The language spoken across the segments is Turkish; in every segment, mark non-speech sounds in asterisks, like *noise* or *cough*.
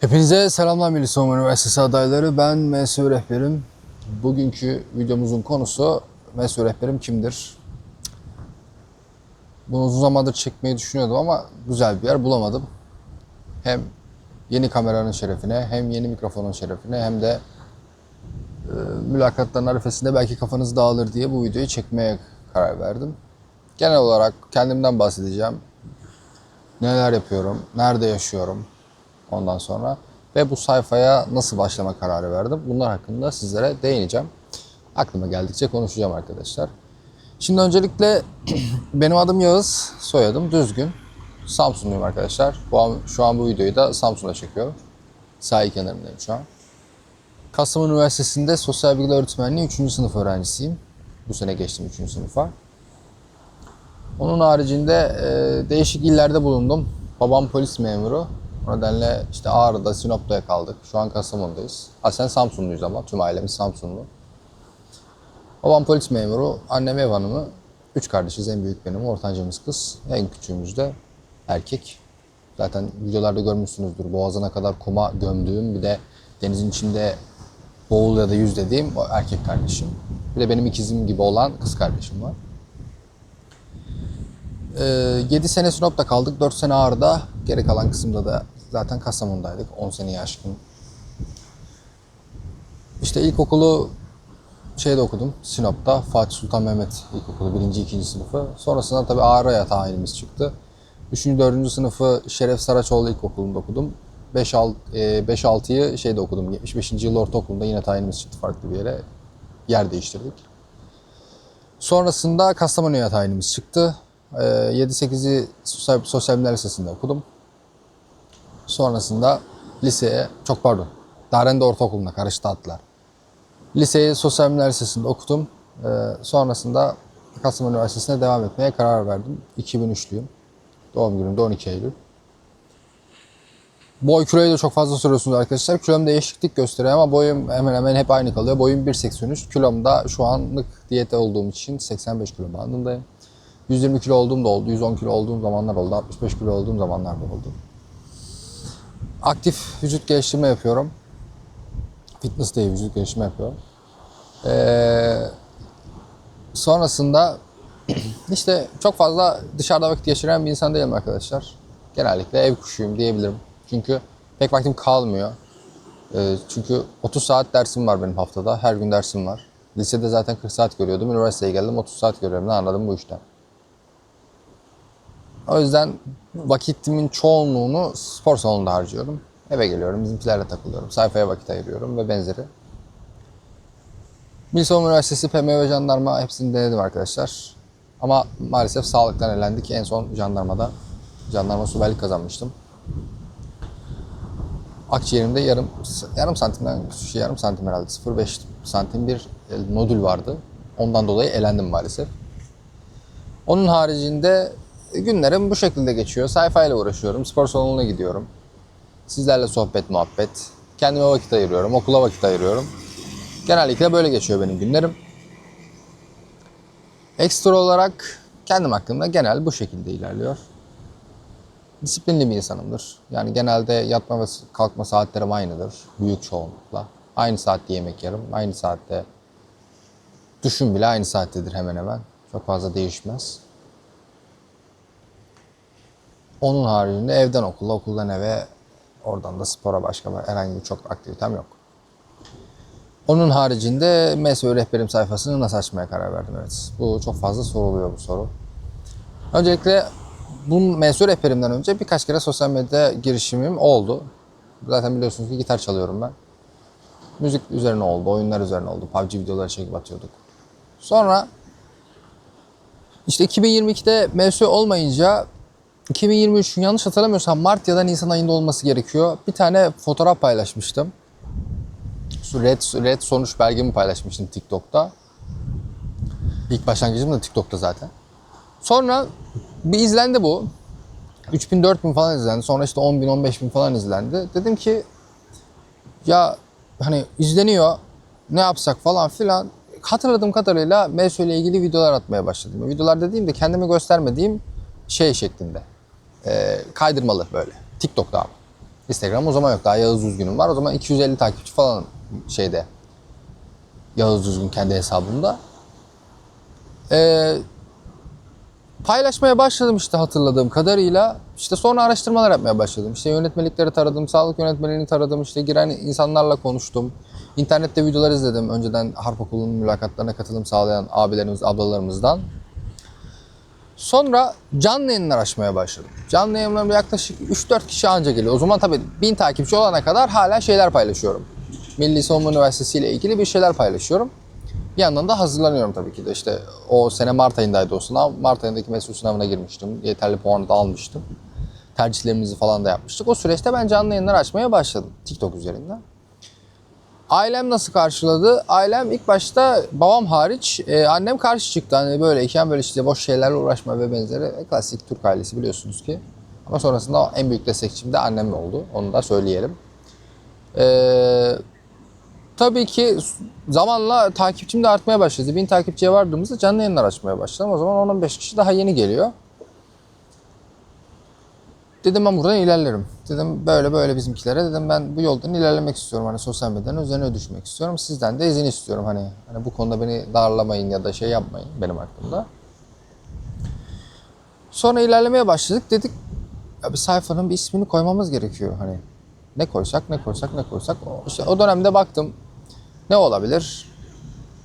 Hepinize selamlar Milli Savunma Üniversitesi adayları. Ben MSU Rehberim. Bugünkü videomuzun konusu MSU Rehberim kimdir? Bunu uzun zamandır çekmeyi düşünüyordum ama güzel bir yer bulamadım. Hem yeni kameranın şerefine, hem yeni mikrofonun şerefine, hem de e, mülakatların arifesinde belki kafanız dağılır diye bu videoyu çekmeye karar verdim. Genel olarak kendimden bahsedeceğim. Neler yapıyorum, nerede yaşıyorum, ondan sonra ve bu sayfaya nasıl başlama kararı verdim. Bunlar hakkında sizlere değineceğim. Aklıma geldikçe konuşacağım arkadaşlar. Şimdi öncelikle *clears throat* benim adım Yağız, soyadım Düzgün. Samsunluyum arkadaşlar. Bu an, şu an bu videoyu da Samsun'da çekiyorum. Sahil kenarındayım şu an. Kastamonu Üniversitesi'nde Sosyal Bilgiler Öğretmenliği 3. sınıf öğrencisiyim. Bu sene geçtim 3. sınıfa. Onun haricinde e, değişik illerde bulundum. Babam polis memuru. O nedenle işte Ağrı'da, Sinop'ta kaldık. Şu an Kastamonu'dayız. Aslen Samsunluyuz ama tüm ailemiz Samsunlu. Babam polis memuru, annem ev hanımı. Üç kardeşiz, en büyük benim, ortancamız kız. En küçüğümüz de erkek. Zaten videolarda görmüşsünüzdür. Boğazına kadar kuma gömdüğüm, bir de denizin içinde boğul ya da yüz dediğim o erkek kardeşim. Bir de benim ikizim gibi olan kız kardeşim var. Ee, 7 sene Sinop'ta kaldık, 4 sene Ağrı'da. Geri kalan kısımda da zaten Kastamonu'daydık. 10 seneye aşkın. İşte ilkokulu şeyde okudum, Sinop'ta. Fatih Sultan Mehmet İlkokulu 1. 2. sınıfı. Sonrasında tabii Ağrı'ya tayinimiz çıktı. 3. 4. sınıfı Şeref Saraçoğlu İlkokulu'nda okudum. 5-6'yı şeyde okudum. 75. yıl ortaokulunda yine tayinimiz çıktı farklı bir yere. Yer değiştirdik. Sonrasında Kastamonu'ya tayinimiz çıktı. Ee, 7-8'i Sosyal, Sosyal Bilimler Lisesi'nde okudum. Sonrasında liseye, çok pardon, Darende Ortaokulu'na karıştı adlar. Liseyi Sosyal Bilimler Lisesi'nde okudum. Ee, sonrasında Kastamonu Üniversitesi'ne devam etmeye karar verdim. 2003'lüyüm. Doğum günüm de 12 Eylül. Boy kiloyu da çok fazla soruyorsunuz arkadaşlar. Kilom değişiklik gösteriyor ama boyum hemen hemen hep aynı kalıyor. Boyum 1.83. Kilom da şu anlık diyete olduğum için 85 kilo bandındayım. 120 kilo olduğum da oldu. 110 kilo olduğum zamanlar oldu. 65 kilo olduğum zamanlar da oldu. Aktif vücut geliştirme yapıyorum. Fitness değil vücut geliştirme yapıyorum. Ee, sonrasında *clears throat* işte çok fazla dışarıda vakit geçiren bir insan değilim arkadaşlar. Genellikle ev kuşuyum diyebilirim. Çünkü pek vaktim kalmıyor. Ee, çünkü 30 saat dersim var benim haftada. Her gün dersim var. Lisede zaten 40 saat görüyordum. Üniversiteye geldim 30 saat görüyorum. Ne anladım bu işten. O yüzden vakitimin çoğunluğunu spor salonunda harcıyorum. Eve geliyorum, bizimkilerle takılıyorum. Sayfaya vakit ayırıyorum ve benzeri. Savunma Üniversitesi, PMV Jandarma hepsini denedim arkadaşlar. Ama maalesef sağlıktan elendik. En son jandarmada jandarma subaylık kazanmıştım. Akciğerimde yarım yarım santimden yarım santim herhalde 0.5 santim bir nodül vardı. Ondan dolayı elendim maalesef. Onun haricinde günlerim bu şekilde geçiyor. Sayfayla uğraşıyorum, spor salonuna gidiyorum. Sizlerle sohbet, muhabbet. Kendime vakit ayırıyorum, okula vakit ayırıyorum. Genellikle böyle geçiyor benim günlerim. Ekstra olarak kendim hakkında genel bu şekilde ilerliyor. Disiplinli bir insanımdır. Yani genelde yatma ve kalkma saatlerim aynıdır. Büyük çoğunlukla. Aynı saatte yemek yerim. Aynı saatte duşum bile aynı saattedir hemen hemen. Çok fazla değişmez. Onun haricinde evden okula, okuldan eve, oradan da spora başka herhangi bir çok aktivitem yok. Onun haricinde MSÖ rehberim sayfasını nasıl açmaya karar verdim evet. Bu çok fazla soruluyor bu soru. Öncelikle bu MSÖ rehberimden önce birkaç kere sosyal medya girişimim oldu. Zaten biliyorsunuz ki gitar çalıyorum ben. Müzik üzerine oldu, oyunlar üzerine oldu. PUBG videoları çekip atıyorduk. Sonra işte 2022'de MSÖ olmayınca 2023'ün yanlış hatırlamıyorsam Mart ya da Nisan ayında olması gerekiyor. Bir tane fotoğraf paylaşmıştım. Red, red sonuç belgemi paylaşmıştım TikTok'ta. İlk başlangıcım da TikTok'ta zaten. Sonra bir izlendi bu. 3000 4000 falan izlendi. Sonra işte 10 bin 15 bin falan izlendi. Dedim ki ya hani izleniyor ne yapsak falan filan. Hatırladığım kadarıyla MSÖ ile ilgili videolar atmaya başladım. Videolar dediğimde kendimi göstermediğim şey şeklinde. Ee, kaydırmalı böyle. TikTok'ta ama. Instagram o zaman yok. Daha Yağız Düzgün'üm var. O zaman 250 takipçi falan şeyde. Yağız Düzgün kendi hesabımda. Ee, paylaşmaya başladım işte hatırladığım kadarıyla. İşte sonra araştırmalar yapmaya başladım. İşte yönetmelikleri taradım, sağlık yönetmeliğini taradım. İşte giren insanlarla konuştum. İnternette videolar izledim. Önceden harp okulunun mülakatlarına katılım sağlayan abilerimiz, ablalarımızdan. Sonra canlı yayınlar açmaya başladım. Canlı yayınlarımda yaklaşık 3-4 kişi anca geliyor. O zaman tabii 1000 takipçi olana kadar hala şeyler paylaşıyorum. Milli Savunma Üniversitesi ile ilgili bir şeyler paylaşıyorum. Bir yandan da hazırlanıyorum tabii ki de. İşte o sene Mart ayındaydı o sınav. Mart ayındaki meslek sınavına girmiştim. Yeterli puanı da almıştım. Tercihlerimizi falan da yapmıştık. O süreçte ben canlı yayınlar açmaya başladım. TikTok üzerinden. Ailem nasıl karşıladı? Ailem ilk başta babam hariç e, annem karşı çıktı. Hani böyleyken böyle işte boş şeylerle uğraşma ve benzeri. E, klasik Türk ailesi biliyorsunuz ki. Ama sonrasında en büyük destekçim de annem oldu. Onu da söyleyelim. Ee, tabii ki zamanla takipçim de artmaya başladı. Bin takipçiye vardığımızda canlı yayınlar açmaya başladım. O zaman 10-15 kişi daha yeni geliyor. Dedim ben buradan ilerlerim. Dedim böyle böyle bizimkilere dedim ben bu yoldan ilerlemek istiyorum. Hani sosyal medyanın üzerine düşmek istiyorum. Sizden de izin istiyorum. Hani, hani bu konuda beni darlamayın ya da şey yapmayın benim hakkımda. Sonra ilerlemeye başladık. Dedik ya bir sayfanın bir ismini koymamız gerekiyor. Hani ne koysak ne koysak ne koysak. İşte o dönemde baktım ne olabilir?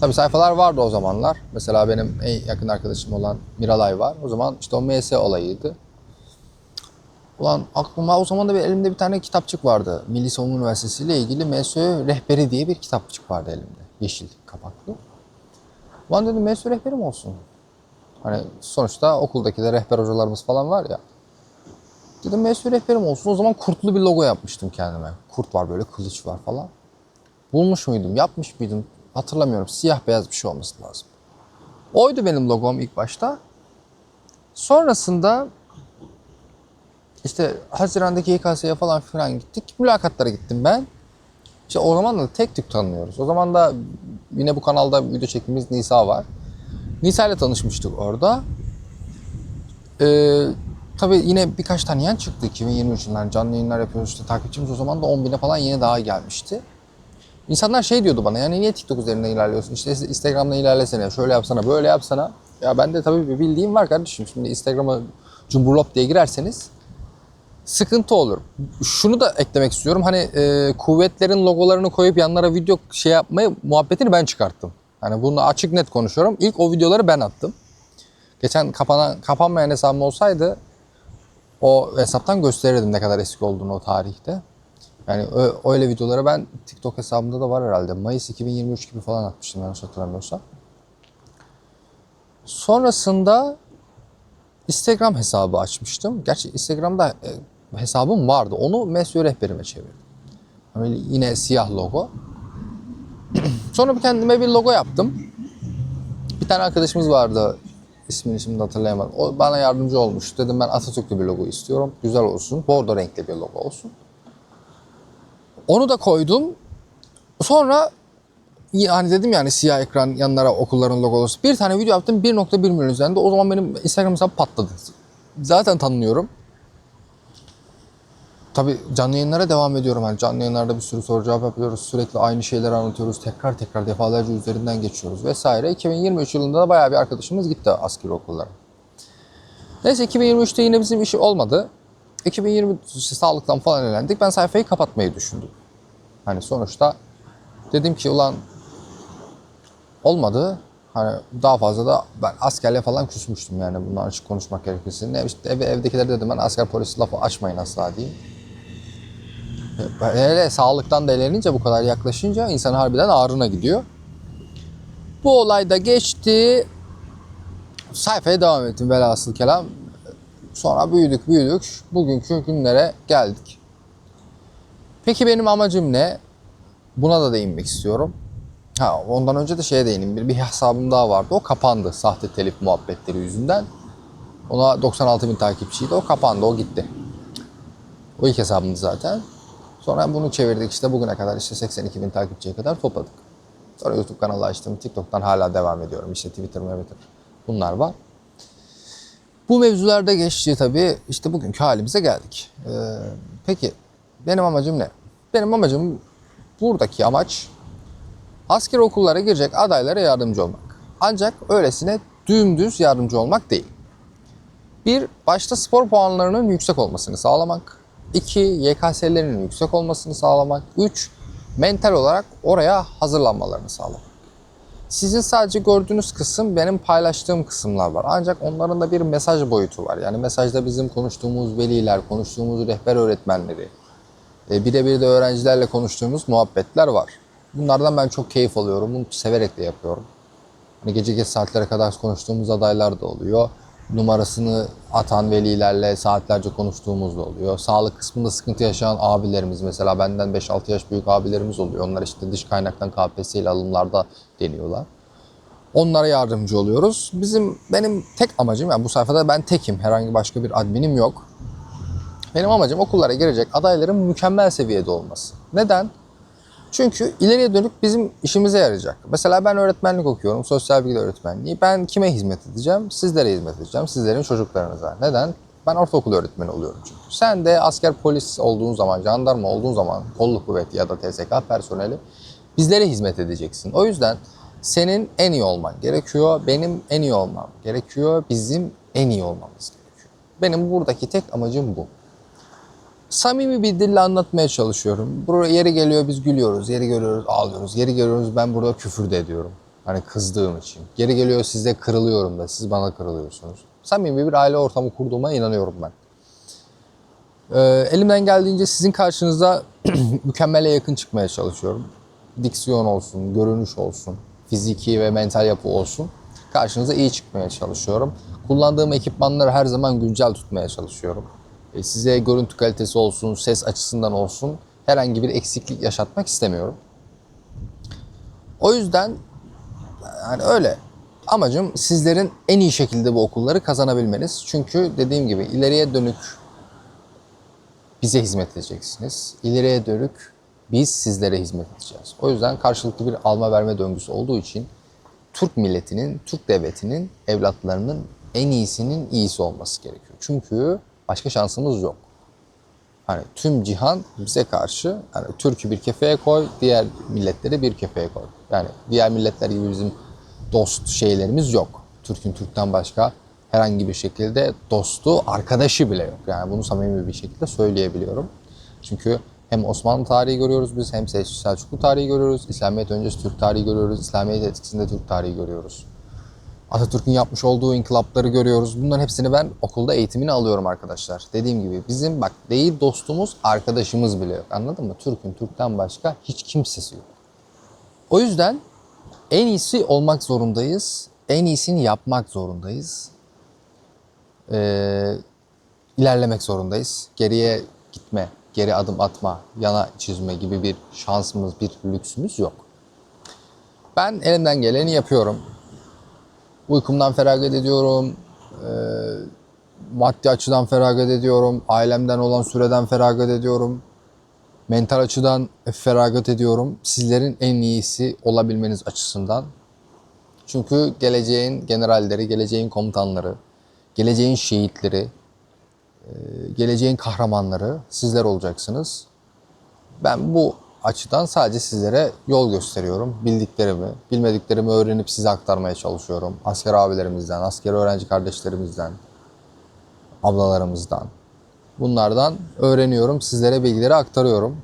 Tabii sayfalar vardı o zamanlar. Mesela benim en yakın arkadaşım olan Miralay var. O zaman işte o MS olayıydı. Ulan aklıma o zaman da bir elimde bir tane kitapçık vardı. Milli Savunma Üniversitesi ile ilgili MSÖ rehberi diye bir kitapçık vardı elimde. Yeşil kapaklı. Ulan dedim MSÖ rehberim olsun. Hani sonuçta okuldaki de rehber hocalarımız falan var ya. Dedim MSÖ rehberim olsun. O zaman kurtlu bir logo yapmıştım kendime. Kurt var böyle kılıç var falan. Bulmuş muydum, yapmış mıydım hatırlamıyorum. Siyah beyaz bir şey olması lazım. Oydu benim logom ilk başta. Sonrasında işte Haziran'daki YKS'ye falan filan gittik. Mülakatlara gittim ben. İşte o zaman da tek tük tanınıyoruz. O zaman da yine bu kanalda video çektiğimiz Nisa var. Nisa ile tanışmıştık orada. Ee, tabii yine birkaç tanıyan çıktı 2023 yılından canlı yayınlar yapıyoruz. İşte takipçimiz o zaman da 10 bine falan yine daha gelmişti. İnsanlar şey diyordu bana yani niye TikTok üzerinden ilerliyorsun? İşte Instagram'da ilerlesene, şöyle yapsana, böyle yapsana. Ya ben de tabii bir bildiğim var kardeşim. Şimdi Instagram'a cumburlop diye girerseniz sıkıntı olur. Şunu da eklemek istiyorum. Hani e, kuvvetlerin logolarını koyup yanlara video şey yapmayı muhabbetini ben çıkarttım. Hani bunu açık net konuşuyorum. İlk o videoları ben attım. Geçen kapanan, kapanmayan hesabım olsaydı o hesaptan gösterirdim ne kadar eski olduğunu o tarihte. Yani öyle videoları ben TikTok hesabımda da var herhalde. Mayıs 2023 gibi falan atmıştım yanlış hatırlamıyorsam. Sonrasında Instagram hesabı açmıştım. Gerçi Instagram'da e, hesabım vardı. Onu mesleği rehberime çevirdim. Böyle yine siyah logo. *clears throat* Sonra kendime bir logo yaptım. Bir tane arkadaşımız vardı. İsmini şimdi hatırlayamadım. O bana yardımcı olmuş. Dedim ben Atatürk'lü bir logo istiyorum. Güzel olsun. Bordo renkli bir logo olsun. Onu da koydum. Sonra yani dedim yani siyah ekran yanlara okulların logosu. Bir tane video yaptım 1.1 milyon üzerinde. O zaman benim Instagram hesabım patladı. Zaten tanınıyorum. Tabii canlı yayınlara devam ediyorum. Yani canlı yayınlarda bir sürü soru cevap yapıyoruz. Sürekli aynı şeyleri anlatıyoruz. Tekrar tekrar defalarca üzerinden geçiyoruz vesaire. 2023 yılında da bayağı bir arkadaşımız gitti askeri okullara. Neyse 2023'te yine bizim işi olmadı. 2020 işte sağlıktan falan elendik. Ben sayfayı kapatmayı düşündüm. Hani sonuçta dedim ki ulan olmadı. Hani daha fazla da ben askerle falan küsmüştüm yani bundan açık konuşmak gerekirse. Ne işte ev, evdekiler dedim ben asker polisi lafı açmayın asla diyeyim. Hele sağlıktan da elenince bu kadar yaklaşınca insan harbiden ağrına gidiyor. Bu olay da geçti. Sayfaya devam ettim velhasıl kelam. Sonra büyüdük büyüdük. Bugünkü günlere geldik. Peki benim amacım ne? Buna da değinmek istiyorum. Ha, ondan önce de şeye değineyim. Bir, bir hesabım daha vardı. O kapandı sahte telif muhabbetleri yüzünden. Ona 96 bin takipçiydi. O kapandı. O gitti. O ilk hesabımdı zaten. Sonra bunu çevirdik işte bugüne kadar işte 82 bin takipçiye kadar topladık. Sonra YouTube kanalı açtım. TikTok'tan hala devam ediyorum. İşte Twitter, Twitter bunlar var. Bu mevzularda geçti tabii işte bugünkü halimize geldik. Ee, peki benim amacım ne? Benim amacım buradaki amaç asker okullara girecek adaylara yardımcı olmak. Ancak öylesine dümdüz yardımcı olmak değil. Bir, başta spor puanlarının yüksek olmasını sağlamak. İki, YKS'lerinin yüksek olmasını sağlamak. Üç, mental olarak oraya hazırlanmalarını sağlamak. Sizin sadece gördüğünüz kısım benim paylaştığım kısımlar var. Ancak onların da bir mesaj boyutu var. Yani mesajda bizim konuştuğumuz veliler, konuştuğumuz rehber öğretmenleri, e, birebir de öğrencilerle konuştuğumuz muhabbetler var. Bunlardan ben çok keyif alıyorum. Bunu severek de yapıyorum. Hani gece geç saatlere kadar konuştuğumuz adaylar da oluyor. Numarasını atan velilerle saatlerce konuştuğumuz da oluyor. Sağlık kısmında sıkıntı yaşayan abilerimiz mesela benden 5-6 yaş büyük abilerimiz oluyor. Onlar işte dış kaynaktan KPSS ile alımlarda deniyorlar. Onlara yardımcı oluyoruz. Bizim benim tek amacım yani bu sayfada ben tekim. Herhangi başka bir adminim yok. Benim amacım okullara girecek adayların mükemmel seviyede olması. Neden? Çünkü ileriye dönük bizim işimize yarayacak. Mesela ben öğretmenlik okuyorum, sosyal bilgi öğretmenliği. Ben kime hizmet edeceğim? Sizlere hizmet edeceğim, sizlerin çocuklarınıza. Neden? Ben ortaokul öğretmeni oluyorum çünkü. Sen de asker polis olduğun zaman, jandarma olduğun zaman, kolluk kuvveti ya da TSK personeli bizlere hizmet edeceksin. O yüzden senin en iyi olman gerekiyor, benim en iyi olmam gerekiyor, bizim en iyi olmamız gerekiyor. Benim buradaki tek amacım bu samimi bir dille anlatmaya çalışıyorum. Buraya yeri geliyor biz gülüyoruz, yeri görüyoruz ağlıyoruz, yeri görüyoruz ben burada küfür de ediyorum. Hani kızdığım için. Yeri geliyor sizde kırılıyorum da siz bana kırılıyorsunuz. Samimi bir aile ortamı kurduğuma inanıyorum ben. Ee, elimden geldiğince sizin karşınızda *clears throat* mükemmele yakın çıkmaya çalışıyorum. Diksiyon olsun, görünüş olsun, fiziki ve mental yapı olsun. Karşınıza iyi çıkmaya çalışıyorum. Kullandığım ekipmanları her zaman güncel tutmaya çalışıyorum. E, size görüntü kalitesi olsun, ses açısından olsun herhangi bir eksiklik yaşatmak istemiyorum. O yüzden yani öyle. Amacım sizlerin en iyi şekilde bu okulları kazanabilmeniz. Çünkü dediğim gibi ileriye dönük bize hizmet edeceksiniz. İleriye dönük biz sizlere hizmet edeceğiz. O yüzden karşılıklı bir alma verme döngüsü olduğu için Türk milletinin, Türk devletinin evlatlarının en iyisinin iyisi olması gerekiyor. Çünkü başka şansımız yok. Hani tüm cihan bize karşı hani Türk'ü bir kefeye koy, diğer milletleri bir kefeye koy. Yani diğer milletler gibi bizim dost şeylerimiz yok. Türk'ün Türk'ten başka herhangi bir şekilde dostu, arkadaşı bile yok. Yani bunu samimi bir şekilde söyleyebiliyorum. Çünkü hem Osmanlı tarihi görüyoruz biz, hem Selçuklu tarihi görüyoruz, İslamiyet öncesi Türk tarihi görüyoruz, İslamiyet etkisinde Türk tarihi görüyoruz. Atatürk'ün yapmış olduğu inkılapları görüyoruz. Bunların hepsini ben okulda eğitimini alıyorum arkadaşlar. Dediğim gibi bizim bak değil dostumuz, arkadaşımız bile yok. Anladın mı? Türk'ün Türk'ten başka hiç kimsesi yok. O yüzden en iyisi olmak zorundayız. En iyisini yapmak zorundayız. Ee, ilerlemek zorundayız. Geriye gitme, geri adım atma, yana çizme gibi bir şansımız, bir lüksümüz yok. Ben elimden geleni yapıyorum. Uykumdan feragat ediyorum. Ee, maddi açıdan feragat ediyorum. Ailemden olan süreden feragat ediyorum. Mental açıdan feragat ediyorum. Sizlerin en iyisi olabilmeniz açısından. Çünkü geleceğin generalleri, geleceğin komutanları, geleceğin şehitleri, e, geleceğin kahramanları sizler olacaksınız. Ben bu açıdan sadece sizlere yol gösteriyorum. Bildiklerimi, bilmediklerimi öğrenip size aktarmaya çalışıyorum. Asker abilerimizden, asker öğrenci kardeşlerimizden, ablalarımızdan. Bunlardan öğreniyorum, sizlere bilgileri aktarıyorum.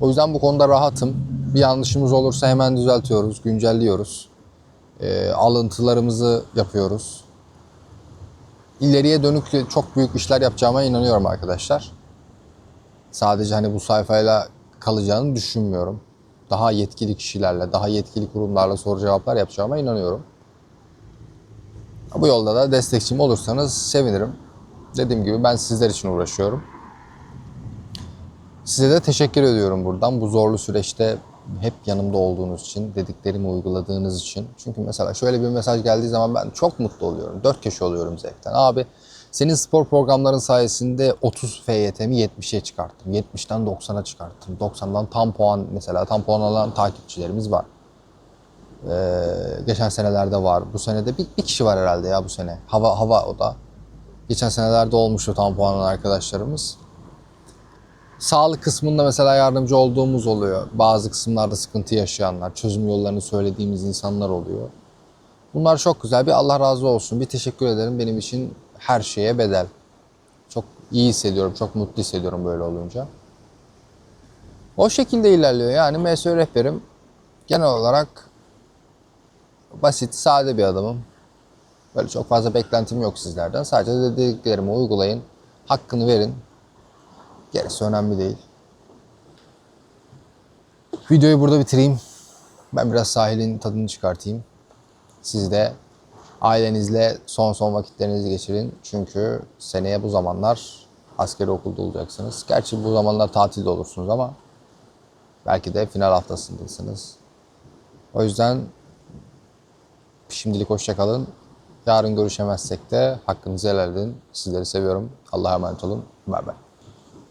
O yüzden bu konuda rahatım. Bir yanlışımız olursa hemen düzeltiyoruz, güncelliyoruz. E, alıntılarımızı yapıyoruz. İleriye dönük çok büyük işler yapacağıma inanıyorum arkadaşlar. Sadece hani bu sayfayla kalacağını düşünmüyorum. Daha yetkili kişilerle, daha yetkili kurumlarla soru cevaplar yapacağıma inanıyorum. Bu yolda da destekçim olursanız sevinirim. Dediğim gibi ben sizler için uğraşıyorum. Size de teşekkür ediyorum buradan bu zorlu süreçte hep yanımda olduğunuz için, dediklerimi uyguladığınız için. Çünkü mesela şöyle bir mesaj geldiği zaman ben çok mutlu oluyorum. Dört köşe oluyorum zevkten. Abi senin spor programların sayesinde 30 FYT'mi 70'e çıkarttım. 70'ten 90'a çıkarttım. 90'dan tam puan mesela tam puan alan takipçilerimiz var. Ee, geçen senelerde var. Bu senede bir, bir kişi var herhalde ya bu sene. Hava hava o da. Geçen senelerde olmuştu tam puan alan arkadaşlarımız. Sağlık kısmında mesela yardımcı olduğumuz oluyor. Bazı kısımlarda sıkıntı yaşayanlar, çözüm yollarını söylediğimiz insanlar oluyor. Bunlar çok güzel. Bir Allah razı olsun. Bir teşekkür ederim. Benim için her şeye bedel. Çok iyi hissediyorum, çok mutlu hissediyorum böyle olunca. O şekilde ilerliyor. Yani MSÖ rehberim genel olarak basit, sade bir adamım. Böyle çok fazla beklentim yok sizlerden. Sadece dediklerimi uygulayın, hakkını verin. Gerisi önemli değil. Videoyu burada bitireyim. Ben biraz sahilin tadını çıkartayım. Siz de ailenizle son son vakitlerinizi geçirin. Çünkü seneye bu zamanlar askeri okulda olacaksınız. Gerçi bu zamanlar tatilde olursunuz ama belki de final haftasındasınız. O yüzden şimdilik hoşça kalın. Yarın görüşemezsek de hakkınızı helal edin. Sizleri seviyorum. Allah'a emanet olun. Bay bay.